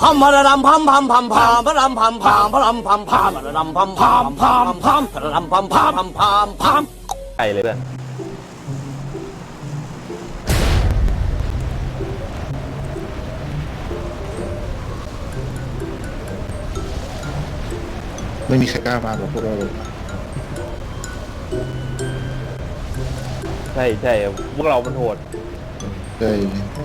พัมพะระดำพัมพัมพัมพัมพะรำพัมพัมพะรำพัมพัมพะระดำพัมพัมพัมพัมพะระดำพัมพัมพัมพัมพัมไกลเลยเพื่อนไม่มีใครกล้ามากับพวกเราเลยใช่ใช่พวกเรามันโหด ใช่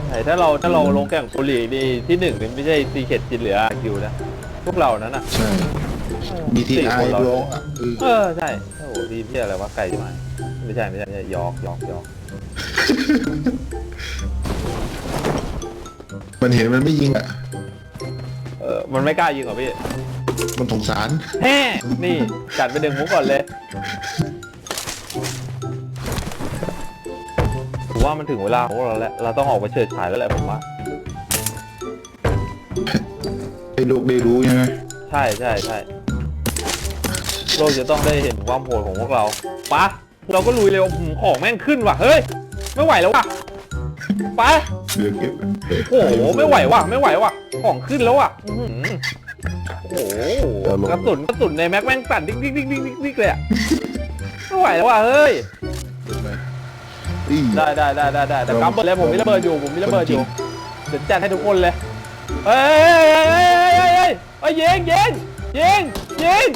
ใช่ถ้าเราถ้าเราลงแข่งโปรลีกนี่ที่หนึ่งนี่ไม่ใช่ซีเคดจินเหลือคิวนะ พวกเรานั้นอะใช่มีที่สี่ไอคนเราร้องอะเออเออใช่โอ้โหทีมที่อะไรวะไก่ใช่ไหมไม่ใช่ไม่ใช่ไม่ใช่หยอกหยอกหยอกมันเห็นมันไม่ยิงอะ เออมันไม่กล้ายิงเหรอพี่มันสงสาร แฮ่นี่จัดไปหนึ่งมุกก่อนเลย ผมว่ามันถึงเวลาของเราแล้วเราต้องออกไปเฉิดฉายแล้วแหละผมว่า ให้ลูกได้รู้ใช่ไหมใช่ใช่ใช่โลกจะต้องได้เห็นความโหดของพวกเราปะเราก็ลุยเร็วหืมของแม่งขึ้นว่ะเฮ้ยไม่ไหวแล้วว่ะปะเดือเก็บโอ้โหไม่ไหวว่ะไม่ไหวว่ะของขึ้นแล้วว่ะอื้อหือโอ้โหกระสุนกระสุนในแม็กแม่งสั่นดิ๊กดิ๊กดิ๊กดิ๊กดิ๊กดิ๊กเลยอะไม่ไหวแล้วว่ะเฮ้ย อีได้ได้ได้ได้ได้แต่กำเบิดเลยผมมีระเบิดอยู่ผมมีระเบิดอยู่เดี๋ยวจัดให้ทุกคนเลยเฮ้ยเฮ้ยเฮ้ยเฮ้ยเฮ้ยเฮ้ยยิงยิงยิงยิง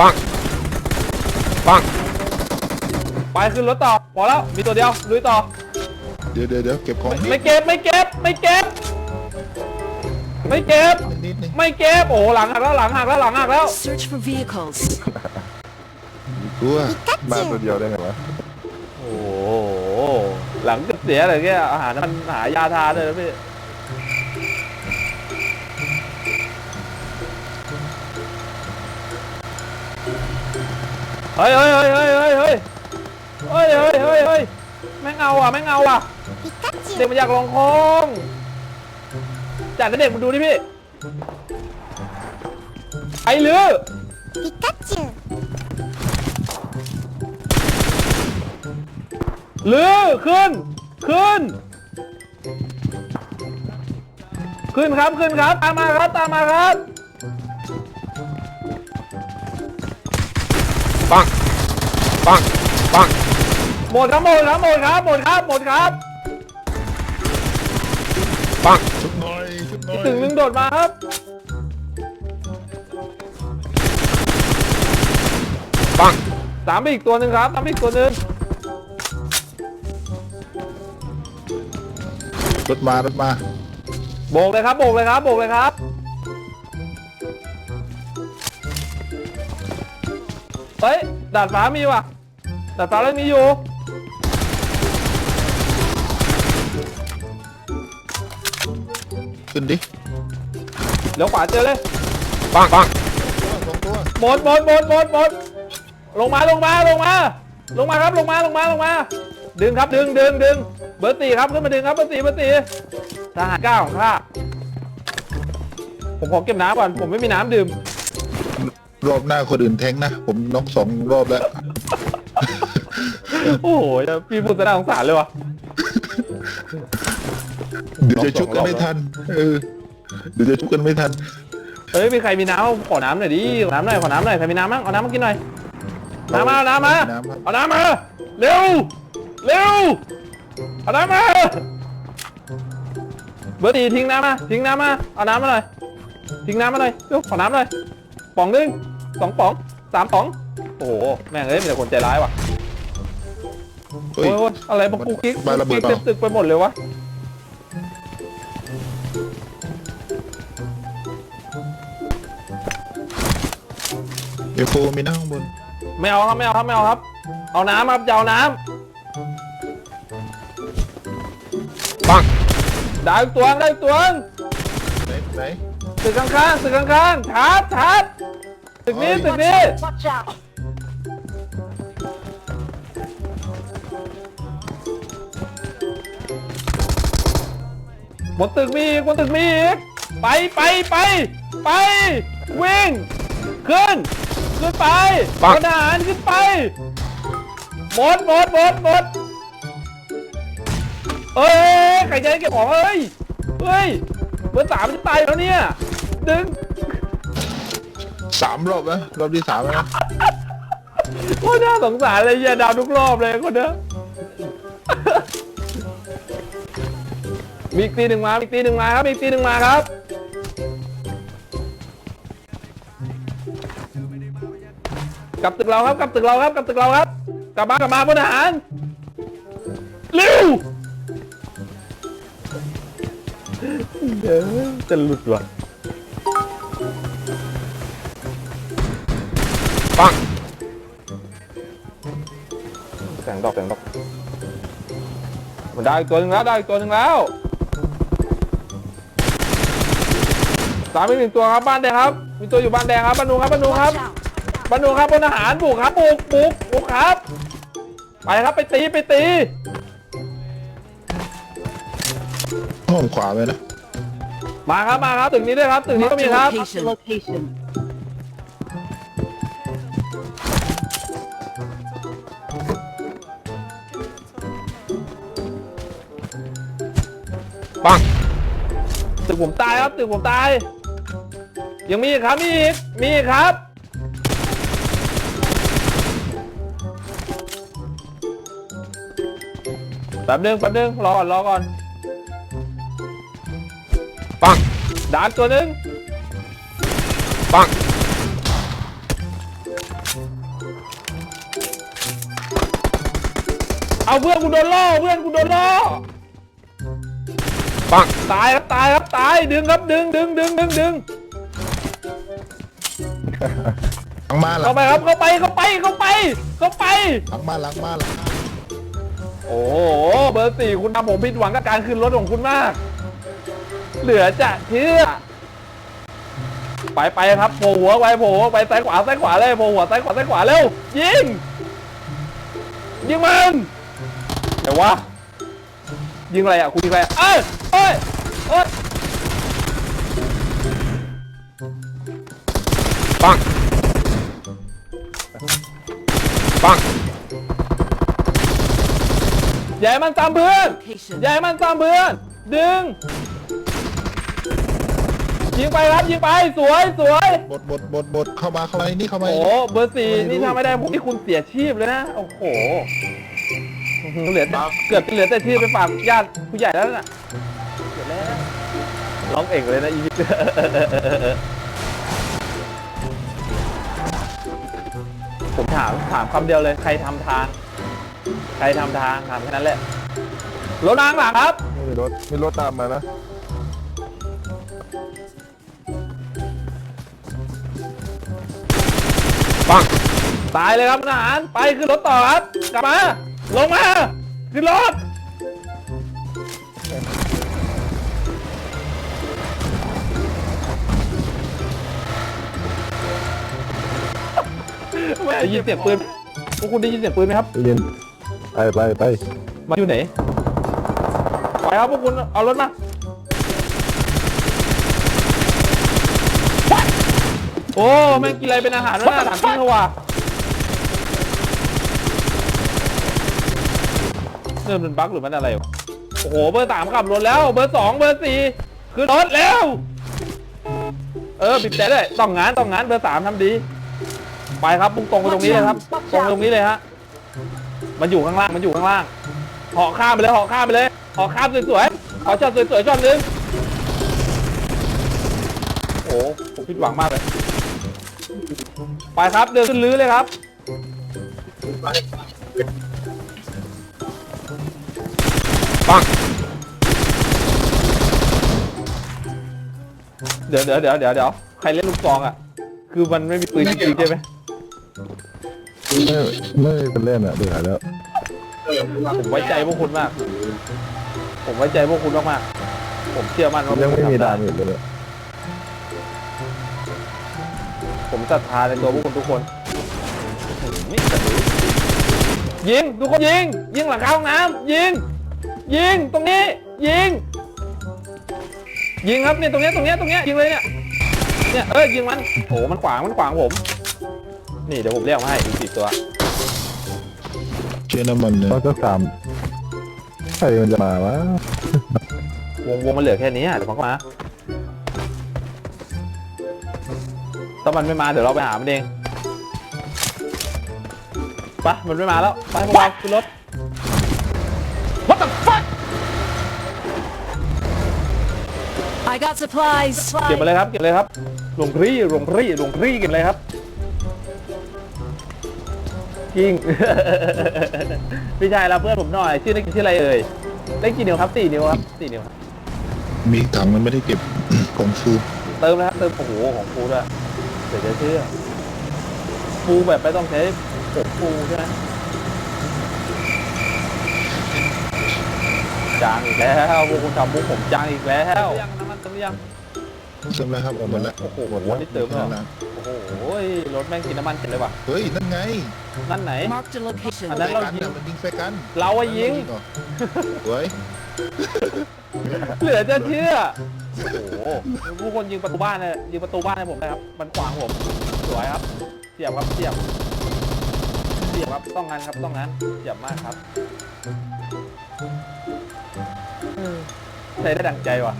ปังปังไปขึ้นรถต่อพอแล้วมีตัวเดียวลุยต่อเดี๋ยวเดี๋ยวเดี๋ยวเก็บของไม่เก็บไม่เก็บไม่เก็บ ไม่เก็บ นิดนึงไม่เก็บโอ้โหหลังหักแล้วหลังหักแล้วหลังหักแล้ว Search for vehicles. กลัวมาตัวเดียวได้ไงวะ โอ้โห หลังจะ เสียอะไรเงี้ยอาหารมันหายาทานเลยนะพี่เฮ้ยเฮ้ยเฮ้ยเฮ้ยเฮ้ยเฮ้ยเฮ้ยเฮ้ยเฮ้ยเฮ้ยแม่งเอาอะแม่งเอาอะเด็กมันอยากลองคองจัดให้เด็กมันดูดิพี่ไอ้ลือลือขึ้น ขึ้น ขึ้นครับขึ้นครับ ตามมาครับตามมาครับปังปังปังหมดครับหมดครับหมดครับหมดครับหมดครับปังชุดหน่อยชุดหน่อยถึงหนึ่งโดดมาครับปังตามไปอีกตัวหนึ่งครับตามไปอีกตัวหนึ่ง รถมารถมา โบกเลยครับโบกเลยครับโบกเลยครับ เฮ้ยดาดฟ้ามีว่ะดาดฟ้าเรื่องนี้อยู่ขึ้นดิเดี๋ยวขวาเจอเลยปังปังสองตัวหมดหมดหมดหมดหมดลงมาลงมาลงมา ลงมาครับลงมาลงมาลงมา ดึงครับดึงดึงดึงเบอร์สี่ครับขึ้นมาดึงครับเบอร์สี่เบอร์สี่ทหารก้าของข้าผมขอเก็บน้ำก่อนผมไม่มีน้ำดื่ม รอบหน้าคนอื่นแทงนะ ผมน็อกสองรอบแล้ว โอ้โหพี่บุษนาสงสารเลยวะเดี๋ยวจะชุบกันไม่ทัน เออ เดี๋ยวจะชุบกันไม่ทัน เฮ้ยมีใครมีน้ำขอน้ำหน่อยดิ ขอน้ำหน่อย ขอน้ำหน่อย ใครมีน้ำมั้งเอาน้ำมากินหน่อย น้ำมาเอาน้ำมาน้ำครับเอาน้ำมา เร็ว เร็วเอาน้ำมา เบอร์สี่ทิ้งน้ำมา ทิ้งน้ำมา เอาน้ำมาหน่อย ทิ้งน้ำมาหน่อยเร็วขอน้ำหน่อย ป๋องหนึงสองป๋องสามป๋อง โอ้โห แม่งเอ้ยมีแต่คนใจร้ายว่ะเฮ้โอ้ย ยโอ้ยอะไรบักกุ๊กกิ๊กบ้านระเบิดกุ๊กกิ๊กเปเต็ล่ามตึกไปหมดเลยวะ เอโฟมีหน้าข้างบน ไม่เอาครับไม่เอาครับไม่เอาครับ เอาน้ำครับจะเอาน้ปัำได้อีกตัวได้อีกตัวไหนไหนตึกข้างๆตึกข้างๆชาร์จชาร์จตึกนี้ตึกนี้ Watch out! บนตึกมีอีกบนตึกมีอีกไปไปไปไป วิ่ง ขึ้น ขึ้นไปพลทหารขึ้นไปหมดหมดหมดหมด เอ้ยใครจะให้เก็บของเอ้ยเฮ้ยเบอร์สามมันจะตายแล้วเนี่ย ดึงสามรอบนะรอบที่สามแล้วนะโคตรน่าสงสารเลยอย่าดาวทุกรอบเลยคนเนี้ยมีอีกตีหนึ่งมามีอีกตีหนึ่งมาครับมีอีกตีหนึ่งมาครับ กลับตึกเราครับกลับตึกเราครับกลับตึกเราครับ กลับมากลับมาพลทหารเร็ว เดี๋ยวจะหลุดว่ะปังแสงดอกแสงดอกมันได้อีกตัวหนึ่งแล้วได้อีกตัวหนึ่งแล้วสามอีกหนึ่งตัวครับบ้านแดงครับ มีตัวอยู่บ้านแดงครับบ้านนูครับบ้านนูครับบ้านนูครับพลทหารบุกครับบุกบุกบุกครับ ไปครับไปตีไปตี ห้องขวาไว้นะมาครับมาครับตึกนี้ด้วยครับตึกนี้ก็มีครับ Location. Location. ปังตึกผมตายครับตึกผมตาย ยังมีอีกครับมีอีกมีอีกครับ แป๊บนึงแป๊บนึงรอก่อนรอก่อน ปังดานตัวหนึงปังเอาเพื่อนกูโดนล่อเพื่อนกูโดนล่อปังตายครับตายครับตายดึงครับดึงดึงดึงดึงดึงหลังมาหลัเข้างไปครับเข้าไปเข้าไปเข้าไปเข้าไป หลังมาหลังมาหลังมาโอ้โหเบอร์สี่คุณทำผมผิดหวังกับการขึ้นรถของคุณมาก เหลือจะเชื่อ ไปไปครับโผล่หัวไปโผล่หัวไปซ้ายขวาซ้ายขวาเลยโผล่หัวซ้ายขวาซ้ายขวาเร็วยิง ยิงมันแต่ว่ายิงอะไรอะคุณยิงอะไรอะเอ้ยเอ้ยเอ้ยปังปังอย่าให้มันตามเพื่อน Location. อย่าให้มันตามเพื่อนดึง ยิงไปครับยิงไปสวยสวยบดบดบดบดเข้ามาเข้ามานี่เข้ามาโอ้โหเบอร์สี่ไม่รู้นี่ทำไม่ได้ผมนี่คุณเสียชีพเลยนะโอ้โหอื้อหือเหลือแต่เกือบจะเหลือแต่ชื่อไปฝากญาติผู้ใหญ่แล้วน่ะเดี๋ยวแล้วร้องเองเลยนะอีวิทผมถามถามคำเดียวเลยใครทำทาง ใครทำทางถามแค่นั้นแหละรถนางหลังครับไม่มีรถมีรถตามมานะ ปังตายเลยครับทหารไปขึ้นรถต่อครับ กลับมา ลงมา ขึ้นรถ ได้ยินเสียงปืนพวกคุณได้ยินเสียงปืนไหมครับ เรียนไปไปไปมาอยู่ไหน ไปครับพวกคุณเอารถมา โอ้แม่งกินอะไรเป็นอาหารวะน่าถามจริงเขาว่ะเริ่มเป็นบั๊กหรือมันอะไรวะโอ้โหเบอร์สามขับรถแล้ว เบอร์สองเบอร์สี่ขึ้นรถแล้ว เออปิดแต่เลยต้องงานต้องงานเบอร์สามทำดี ไปครับมุ่งตรงไปตรงนี้เลยครับตรงไปตรงนี้เลยฮะมันอยู่ข้างล่างมันอยู่ข้างล่างเหาะข้ามไปเลยเหาะข้ามไปเลยเหาะข้ามสวยๆขอช็อตสวยๆช็อตหนึงโอ้โหผมผิดหวังมากเลย ไปครับเดินขึ้นลื้อเลยครับ ปัง เดี๋ยวเดี๋ยวเดี๋ยวเดี๋ยวเดี๋ยวใครเล่นลูกซองอะ คือมันไม่มีปืนจริงๆใช่ไหมไม่ไม่เป็นเล่นอะเบื่อแล้วผมไว้ใจพวกคุณมาก ผมไว้ใจพวกคุณมากๆผมเชื่อมั่นว่ายังพวกไม่คุณมีทำได้ดามอีกเลย ผมศรัทธาในตัวพวกคุณทุกคนนี่จะรู้ยิงทุกคนยิง ยิงหลังคาห้องน้ำยิง ยิงตรงนี้ ยิง ยิงครับเนี่ยตรงเนี้ยตรงเนี้ยตรงเนี้ยยิงเลยเนี่ยเนี่ยเออยิงมันโอ้มันขวางมันขวางผม นี่เดี๋ยวผมเรียกมาให้อีกสิบตัวเชื่อน้ำมันเนี่ยก็สามใครมันจะมาวะวงวงมันเหลือแค่นี้อะเดี๋ยวมันก็มา ถ้ามันไม่มาเดี๋ยวเราไปหามันเองไปะมันไม่มาแล้ว ไปพวกเราขึ้นรถ What the fuck I got supplies. เก็บมาเลยครับ เก็บเลยครับหลวงพี่หลวงพี่หลวงพี่เก็บเลยครับจริง พี่ชายรับเพื่อนผมหน่อย ชื่อเล่นชื่ออะไรเอ่ยเล่นกี่นิ้วครับสี่นิ้วครับสี่นิ้วครับมีถังมันไม่ได้เก็บ ของฟูเติมแล้วครับเติมโอ้โหของฟูด้วย เดี๋ยวจะเชื่อฟูแบบไม่ต้องใช้ผงฟูใช่ไหมจางอีกแล้วพวกคุณทำมุกผมจางอีกแล้วยังน้ำมันเติมหรือยังเติมแล้วครับหมดแล้วโอ้โหหมดแล้วนี่เติมแล้วเหรอโอ้โหรถแม่งกินน้ำมันเสร็จเลยว่ะเฮ้ยนั่นไงนั่นไหน Marked a location. อันนั้นเราใส่กัยิงน่ะมันยิงใส่กันเราอะยิงเหรอเฮ้ย เหลือจะเชื่อ โอ้โหผู้คนยิงประตูบ้านเลยยิงประตูบ้านให้ผมเลยครับ มันขวางผม สวยครับเสียบครับเสียบเสียบครับ ต้องงั้นครับ ต้องงั้นเสียบมากครับใช้ได้ดังใจว่ะ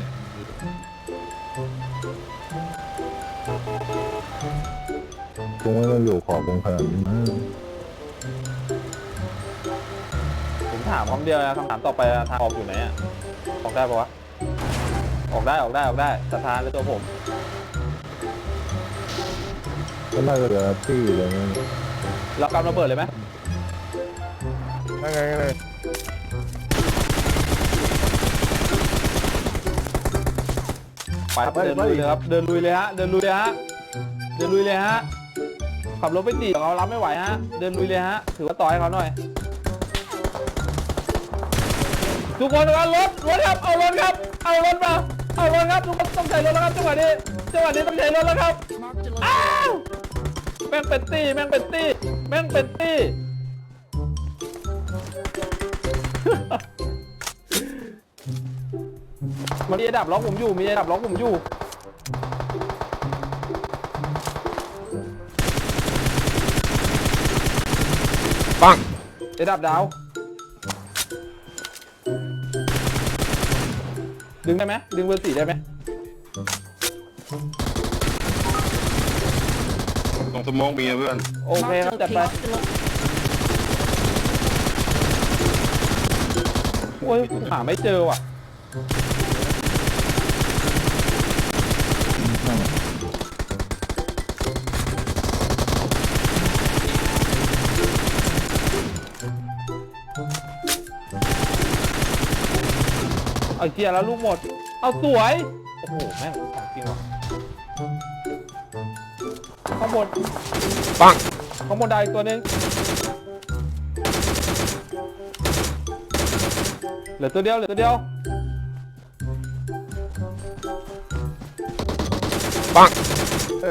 คงไม่ต้องอยู่ขอบวงขนาดนี้มั้ง ถามคำเดียวนะคำถามต่อไปนะทางออกอยู่ไหนอะออกได้ปะวะออกได้ออกได้ออกได้สถานเลยตัวผมก็น่าจะเหลือที่อะไรเงี้ยเรากำระเบิดเลยไหมนั่นไงเลยไปครับเดินลุยเลยครับเดินลุยเลยฮะเดินลุยเลยฮะเดินลุยเลยฮะขับรถไปตีเขารับไม่ไหวฮะเดินลุยเลยฮะถือว่าต่อให้เขาหน่อย ทุกคนครับรถรถครับเอารถครับ เอารถมาเอารถครับทุกคนต้องใช้รถแล้วครับจังหวะนี้จังหวะนี้ต้องใช้รถแล้วครับ Marked a อ้า location. วแม่งเป็นตี้แม่งเป็นตี้แม่งเป็นตี้มันมีระดับล็อกผมอยู่มีระดับล็อกผมอยู่ปังระดับดาว ดึงได้ไหมดึงเบอร์สี่ได้ไหมตรงสมองมีอะเพื่อนโอเคครับจัดไปโอ้ยหาไม่เจอว่ะ เอาเกียร์แล้วลูกหมด เอาสวย โอ้โห แม่งของจริงว่ะข้างบนปังข้างบนได้อีกตัวหนึ่งเหลือตัวเดียวเหลือตัวเดียว ปัง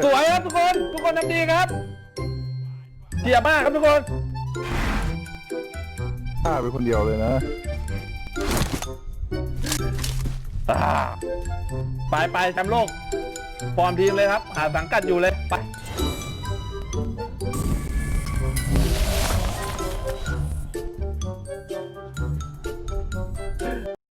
สวยครับทุกคน ทุกคนทำดีครับเยี่ยมมากครับทุกคน ฆ่าไปคนเดียวเลยนะ ไปไปแชมป์โลกฟอร์มทีมเลยครับหาสังกัดอยู่เลยไป